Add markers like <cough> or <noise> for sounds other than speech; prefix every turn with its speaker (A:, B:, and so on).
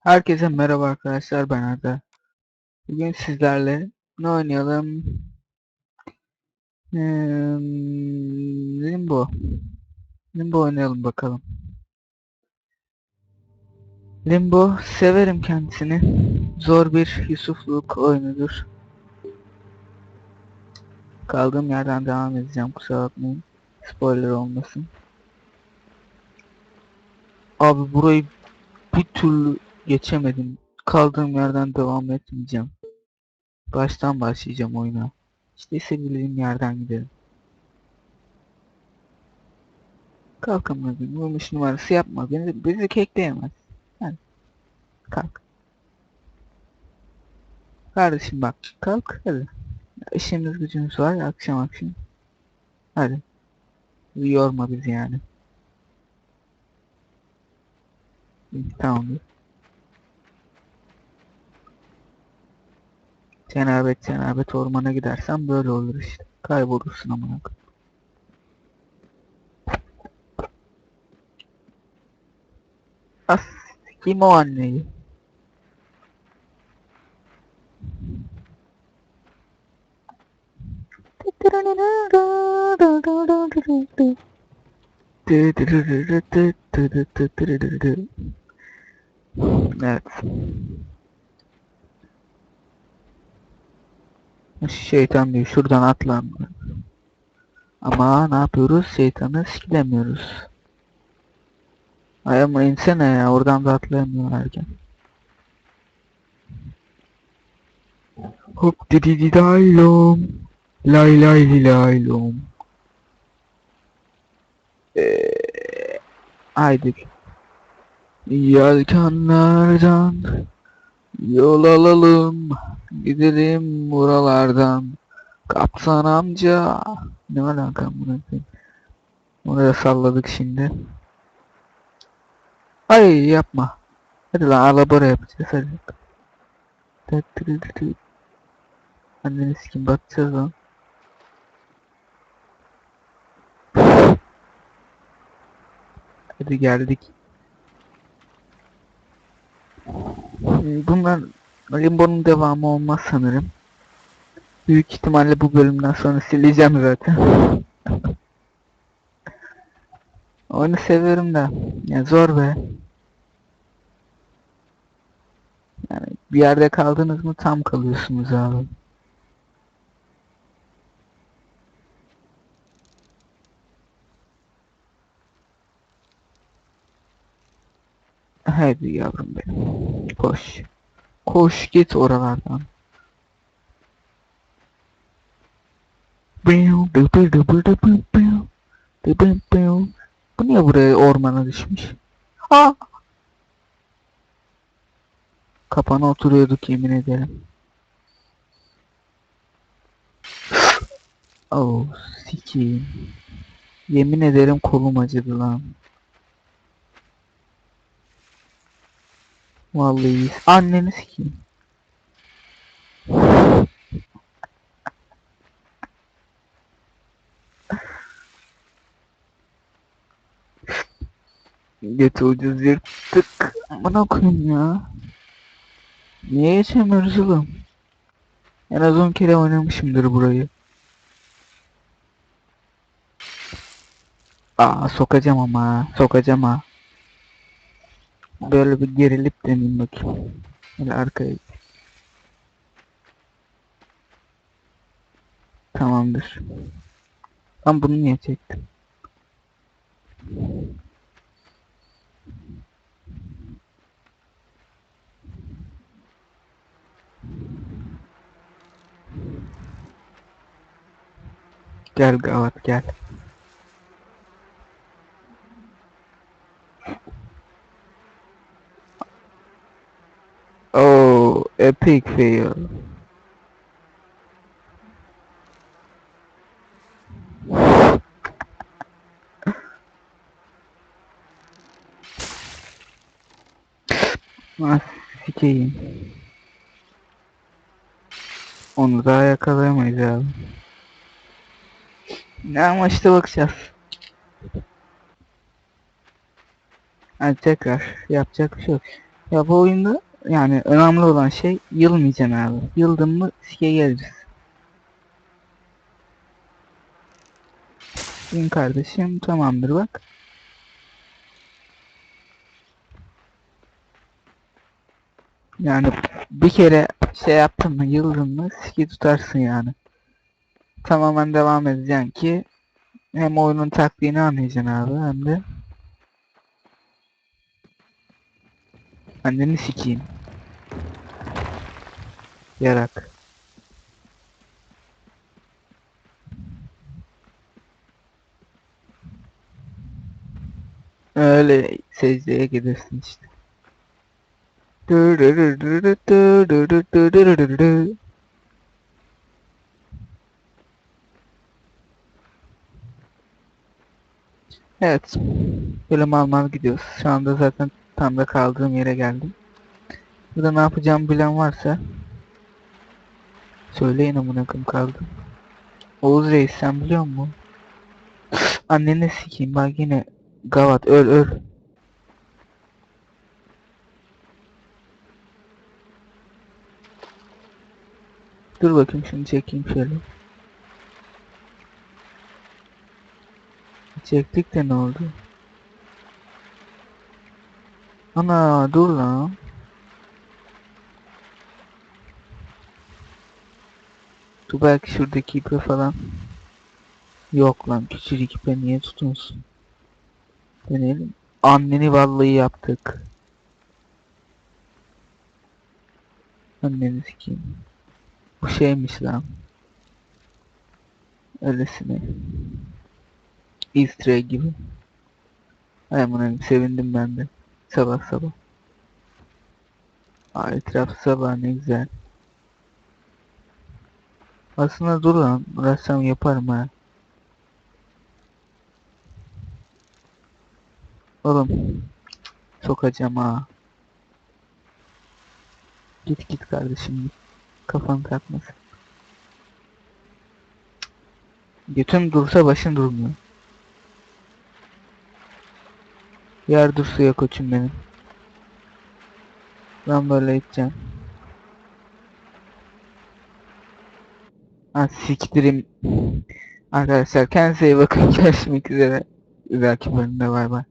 A: Herkese merhaba arkadaşlar ben Arda. Bugün sizlerle ne oynayalım? Ee, Limbo. Limbo oynayalım bakalım. Limbo severim kendisini. Zor bir Yusufluk oyunudur. Kaldığım yerden devam edeceğim kusura bakmayın. Spoiler olmasın. Abi burayı bir türlü geçemedim. Kaldığım yerden devam etmeyeceğim. Baştan başlayacağım oyuna. İşte istediğim yerden gidelim. Kalkın bakayım. Vurmuş numarası yapma. Beni, bizi kekleyemez. Hadi. Kalk. Kardeşim bak. Kalk hadi. İşimiz gücümüz var. Akşam akşam. Hadi. Yorma bizi yani. Tamamdır. Cenabet cenabet ormana gidersen böyle olur işte. Kaybolursun amına. As kim o anneyi? Evet. Şeytan diyor şuradan atla. Ama ne yapıyoruz? Şeytanı sikilemiyoruz. Ay ama insene ya oradan da atlayamıyor erken. Hop didi didaylom. Lay lay li laylom. Eee, haydi. Yelkenlerden yol alalım. Gidelim buralardan. Kaptan amca. Ne alaka bunu? Onu da salladık şimdi. Ay yapma. Hadi lan alabora yapacağız hadi. Anneni sikim batacağız lan. Hadi geldik. Bunlar Limbo'nun devamı olmaz sanırım. Büyük ihtimalle bu bölümden sonra sileceğim zaten. <laughs> Oyunu severim de. Ya zor be. Yani bir yerde kaldınız mı tam kalıyorsunuz abi. Hadi yavrum benim. Koş. Koş git oralardan. Bu niye buraya ormana düşmüş? Aa! Kapana oturuyorduk yemin ederim. Oh sikiyim. Yemin ederim kolum acıdı lan. Vallahi anneni sikeyim. Götü ucuz yırttık. Bana koyayım ya. Niye geçemiyoruz oğlum? En az 10 kere oynamışımdır burayı. Aa sokacağım ama sokacağım ha. Böyle bir gerilip deneyim bakayım. Böyle arkaya. Tamamdır. Ben bunu niye çektim? Gel Gavat gel. Oh, epic fail. Ah, sikeyim. Onu daha yakalayamayız abi. Ne amaçla bakacağız. Hadi tekrar. Yapacak bir şey yok. Ya bu oyunda yani önemli olan şey yılmayacaksın abi. Yıldın mı sike geliriz. Senin kardeşim tamamdır bak. Yani bir kere şey yaptın mı yıldın mı siki tutarsın yani. Tamamen devam edeceksin ki hem oyunun taktiğini anlayacaksın abi hem de Anneni sikeyim. Yarak. Öyle secdeye gidersin işte. Evet. Böyle mal mal gidiyoruz. Şu anda zaten tam da kaldığım yere geldim. Burada ne yapacağımı bilen varsa söyleyin amına koyayım kaldım. Oğuz Reis sen biliyor musun? <laughs> Anneni sikeyim bak yine gavat öl öl. Dur bakayım şunu çekeyim şöyle. Çektik de ne oldu? Ana dur lan. Dur belki şuradaki ipe falan. Yok lan küçücük ipe niye tutunsun? Deneyelim. Anneni vallahi yaptık. Anneni sikeyim. Bu şeymiş lan. Öylesine. Easter gibi. Ay sevindim ben de. Sabah sabah. Aa, etraf sabah ne güzel. Aslında dur lan. Uğraşsam yaparım ha. Oğlum. Sokacağım ha. Git git kardeşim git. Kafan takmasın. Götün dursa başın durmuyor. Yer dursa ya koçum benim. Ben böyle gideceğim. Ha siktirim. Arkadaşlar kendinize iyi bakın. Görüşmek üzere. Bir dahaki bölümde bay bay.